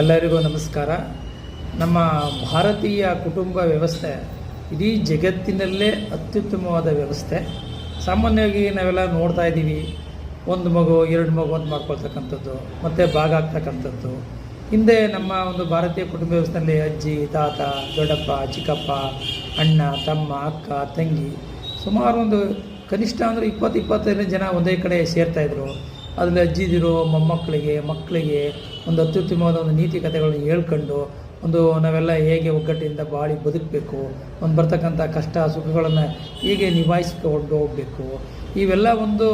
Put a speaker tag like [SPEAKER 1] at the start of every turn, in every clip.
[SPEAKER 1] ಎಲ್ಲರಿಗೂ ನಮಸ್ಕಾರ. ನಮ್ಮ ಭಾರತೀಯ ಕುಟುಂಬ ವ್ಯವಸ್ಥೆ ಇಡೀ ಜಗತ್ತಿನಲ್ಲೇ ಅತ್ಯುತ್ತಮವಾದ ವ್ಯವಸ್ಥೆ. ಸಾಮಾನ್ಯವಾಗಿ ನಾವೆಲ್ಲ ನೋಡ್ತಾ ಇದ್ದೀವಿ. ಒಂದು ಮಗು, ಎರಡು ಮಗು ಅಂತ ಮಾಡ್ಕೊಳ್ತಕ್ಕಂಥದ್ದು, ಮತ್ತು ಭಾಗ ಆಗ್ತಕ್ಕಂಥದ್ದು. ಹಿಂದೆ ನಮ್ಮ ಒಂದು ಭಾರತೀಯ ಕುಟುಂಬ ವ್ಯವಸ್ಥೆಯಲ್ಲಿ ಅಜ್ಜಿ, ತಾತ, ದೊಡ್ಡಪ್ಪ, ಚಿಕ್ಕಪ್ಪ, ಅಣ್ಣ, ತಮ್ಮ, ಅಕ್ಕ, ತಂಗಿ ಸುಮಾರು ಒಂದು ಕನಿಷ್ಠ ಅಂದರೆ ಇಪ್ಪತ್ತು ಇಪ್ಪತ್ತೈದು ಜನ ಒಂದೇ ಕಡೆ ಸೇರ್ತಾಯಿದ್ರು ಅದರಲ್ಲಿ ಅಜ್ಜಿದಿರೋ, ಮೊಮ್ಮಕ್ಕಳಿಗೆ, ಮಕ್ಕಳಿಗೆ ಒಂದು ಅತ್ಯುತ್ತಮವಾದ ಒಂದು ನೀತಿ ಕಥೆಗಳನ್ನ ಹೇಳ್ಕೊಂಡು ಒಂದು ನಾವೆಲ್ಲ ಹೇಗೆ ಒಗ್ಗಟ್ಟಿನಿಂದ ಬಾಳಿ ಬದುಕಬೇಕು, ಒಂದು ಬರ್ತಕ್ಕಂಥ ಕಷ್ಟ ಸುಖಗಳನ್ನು ಹೇಗೆ ನಿಭಾಯಿಸ್ಕೊಂಡು ಹೋಗಬೇಕು. ಇವೆಲ್ಲ ಒಂದು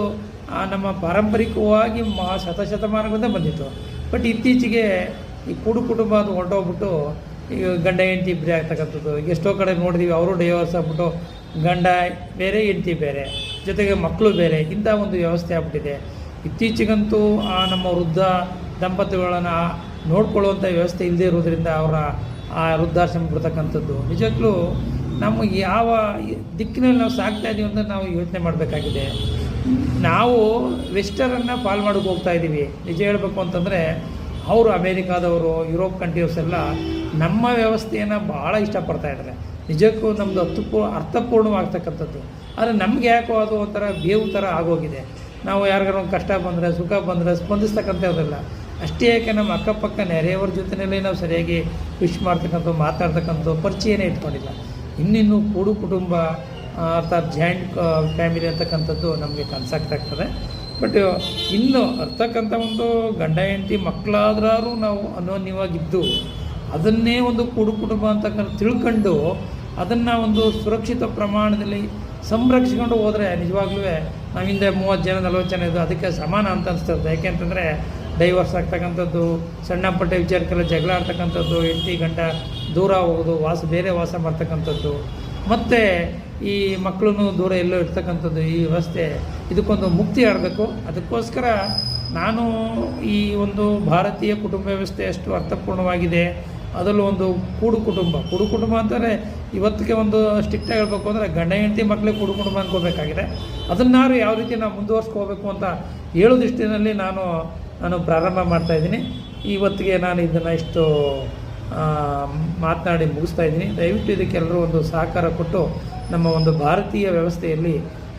[SPEAKER 1] ನಮ್ಮ ಪಾರಂಪರಿಕವಾಗಿ ಮಾ ಶತಶತಮಾನಗಳಿಂದ ಬಂದಿತ್ತು. ಬಟ್ ಇತ್ತೀಚೆಗೆ ಈ ಕೂಡು ಕುಟುಂಬ ಅದು ಹೊರಟೋಗ್ಬಿಟ್ಟು, ಈಗ ಗಂಡ, ಹೆಂಡತಿ ಇಬ್ಬರೇ ಆಗ್ತಕ್ಕಂಥದ್ದು. ಎಷ್ಟೋ ಕಡೆ ನೋಡಿದೀವಿ, ಅವರು ಡೈವರ್ಸ್ ಆಗ್ಬಿಟ್ಟು ಗಂಡ ಬೇರೆ, ಹೆಂಡತಿ ಬೇರೆ, ಜೊತೆಗೆ ಮಕ್ಕಳು ಬೇರೆ, ಇಂಥ ಒಂದು ವ್ಯವಸ್ಥೆ ಆಗ್ಬಿಟ್ಟಿದೆ. ಇತ್ತೀಚೆಗಂತೂ ಆ ನಮ್ಮ ವೃದ್ಧ ದಂಪತಿಗಳನ್ನು ನೋಡ್ಕೊಳ್ಳುವಂಥ ವ್ಯವಸ್ಥೆ ಇಲ್ಲದೆ ಇರೋದ್ರಿಂದ ಅವರ ಆ ವೃದ್ಧಾಶ್ರಮ ಬಿಡ್ತಕ್ಕಂಥದ್ದು ನಿಜಕ್ಕೂ ನಮಗೆ ಯಾವ ದಿಕ್ಕಿನಲ್ಲಿ ನಾವು ಸಾಗ್ತಾ ಇದ್ದೀವಿ ಅಂತ ನಾವು ಯೋಚನೆ ಮಾಡಬೇಕಾಗಿದೆ. ನಾವು ವೆಸ್ಟರನ್ನು ಫಾಲ್ ಮಾಡೋಕ್ಕೆ ಹೋಗ್ತಾ ಇದ್ದೀವಿ ನಿಜ ಹೇಳಬೇಕು ಅಂತಂದರೆ ಅವರು ಅಮೇರಿಕಾದವರು, ಯುರೋಪ್ ಕಂಟ್ರೀಸ್ ಎಲ್ಲ ನಮ್ಮ ವ್ಯವಸ್ಥೆಯನ್ನು ಭಾಳ ಇಷ್ಟಪಡ್ತಾ ಇದ್ದಾರೆ. ನಿಜಕ್ಕೂ ನಮ್ಮದು ಅರ್ಥಪೂ, ಅರ್ಥಪೂರ್ಣವಾಗ್ತಕ್ಕಂಥದ್ದು. ಆದರೆ ನಮಗೆ ಯಾಕೋ ಅದು ಒಂಥರ ಬೇವು ಥರ ಆಗೋಗಿದೆ. ನಾವು ಯಾರಿಗಾರ ಒಂದು ಕಷ್ಟ ಬಂದರೆ, ಸುಖ ಬಂದರೆ ಸ್ಪಂದಿಸ್ತಕ್ಕಂಥದ್ದಲ್ಲ ಅಷ್ಟೇ ಯಾಕೆ ನಮ್ಮ ಅಕ್ಕಪಕ್ಕ ನೆರೆಯವರ ಜೊತೆಯಲ್ಲಿ ನಾವು ಸರಿಯಾಗಿ ವಿಶ್ ಮಾಡ್ತಕ್ಕಂಥ, ಮಾತಾಡ್ತಕ್ಕಂಥ ಪರಿಚಯನೇ ಇಟ್ಕೊಂಡಿಲ್ಲ. ಇನ್ನಿನ್ನು ಕೂಡು ಕುಟುಂಬ ಅರ್ಥಾತ್ ಜಾಯಿಂಟ್ ಫ್ಯಾಮಿಲಿ ಅಂತಕ್ಕಂಥದ್ದು ನಮಗೆ ಕನಸಾಗ್ತಾಗ್ತದೆ ಬಟ್ ಇನ್ನು ಅರ್ತಕ್ಕಂಥ ಒಂದು ಗಂಡ, ಹೆಂಡತಿ ಮಕ್ಕಳಾದ್ರೂ ನಾವು ಅನ್ಯೋನ್ಯವಾಗಿದ್ದು ಅದನ್ನೇ ಒಂದು ಕೂಡು ಕುಟುಂಬ ಅಂತಕ್ಕಂಥ ತಿಳ್ಕೊಂಡು ಅದನ್ನು ಒಂದು ಸುರಕ್ಷಿತ ಪ್ರಮಾಣದಲ್ಲಿ ಸಂರಕ್ಷಿಸ್ಕೊಂಡು ಹೋದರೆ ನಿಜವಾಗ್ಲೂ ನಾವು ಹಿಂದೆ ಮೂವತ್ತು ಜನ, ನಲ್ವತ್ತು ಜನ ಇದ್ದು ಅದಕ್ಕೆ ಸಮಾನ ಅಂತ ಅನಿಸ್ತದೆ ಯಾಕೆಂತಂದರೆ ಡೈವರ್ಸ್ ಆಗ್ತಕ್ಕಂಥದ್ದು ಸಣ್ಣ ಪುಟ್ಟ ವಿಚಾರಕ್ಕೆಲ್ಲ ಜಗಳ ಆಡ್ತಕ್ಕಂಥದ್ದು ಹೆಂಡತಿ ಗಂಡ ದೂರ ಹೋಗೋದು, ವಾಸ, ಬೇರೆ ವಾಸ ಮಾಡ್ತಕ್ಕಂಥದ್ದು. ಮತ್ತು ಈ ಮಕ್ಕಳನ್ನು ದೂರ ಎಲ್ಲೋ ಇರ್ತಕ್ಕಂಥದ್ದು ಈ ವ್ಯವಸ್ಥೆ, ಇದಕ್ಕೊಂದು ಮುಕ್ತಿ ಆಡಬೇಕು. ಅದಕ್ಕೋಸ್ಕರ ನಾನು ಈ ಒಂದು ಭಾರತೀಯ ಕುಟುಂಬ ವ್ಯವಸ್ಥೆ ಎಷ್ಟು ಅರ್ಥಪೂರ್ಣವಾಗಿದೆ. ಅದರಲ್ಲೂ ಒಂದು ಕೂಡು ಕುಟುಂಬ. ಕೂಡು ಕುಟುಂಬ ಅಂತಾರೆ ಇವತ್ತಿಗೆ ಒಂದು ಸ್ಟ್ರಿಕ್ಟಾಗಿ ಹೇಳಬೇಕು ಅಂದರೆ ಗಂಡ, ಹೆಂಡತಿ ಮಕ್ಕಳೇ ಕೂಡು ಕುಟುಂಬ ಅನ್ಕೋಬೇಕಾಗಿದೆ. ಅದನ್ನಾರು ಯಾವ ರೀತಿ ನಾವು ಮುಂದುವರ್ಸ್ಕೋಬೇಕು ಅಂತ ಹೇಳೋ ದೃಷ್ಟಿನಲ್ಲಿ ನಾನು ನಾನು ಪ್ರಾರಂಭ ಮಾಡ್ತಾಯಿದ್ದೀನಿ ಇವತ್ತಿಗೆ ನಾನು ಇದನ್ನು ಇಷ್ಟು ಮಾತನಾಡಿ ಮುಗಿಸ್ತಾ ಇದ್ದೀನಿ. ದಯವಿಟ್ಟು ಇದಕ್ಕೆಲ್ಲರೂ ಒಂದು ಸಹಕಾರ ಕೊಟ್ಟು ನಮ್ಮ ಒಂದು ಭಾರತೀಯ ವ್ಯವಸ್ಥೆಯಲ್ಲಿ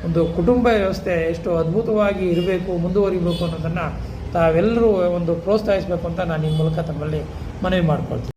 [SPEAKER 1] ಒಂದು ಕುಟುಂಬ ವ್ಯವಸ್ಥೆ ಎಷ್ಟು ಅದ್ಭುತವಾಗಿ ಇರಬೇಕು, ಮುಂದುವರಿಬೇಕು ಅನ್ನೋದನ್ನು ತಾವೆಲ್ಲರೂ ಒಂದು ಪ್ರೋತ್ಸಾಹಿಸಬೇಕು ಅಂತ ನಾನು ಈ ಮೂಲಕ ತಮ್ಮಲ್ಲಿ ಮನವಿ ಮಾಡ್ಕೊಳ್ತೀನಿ.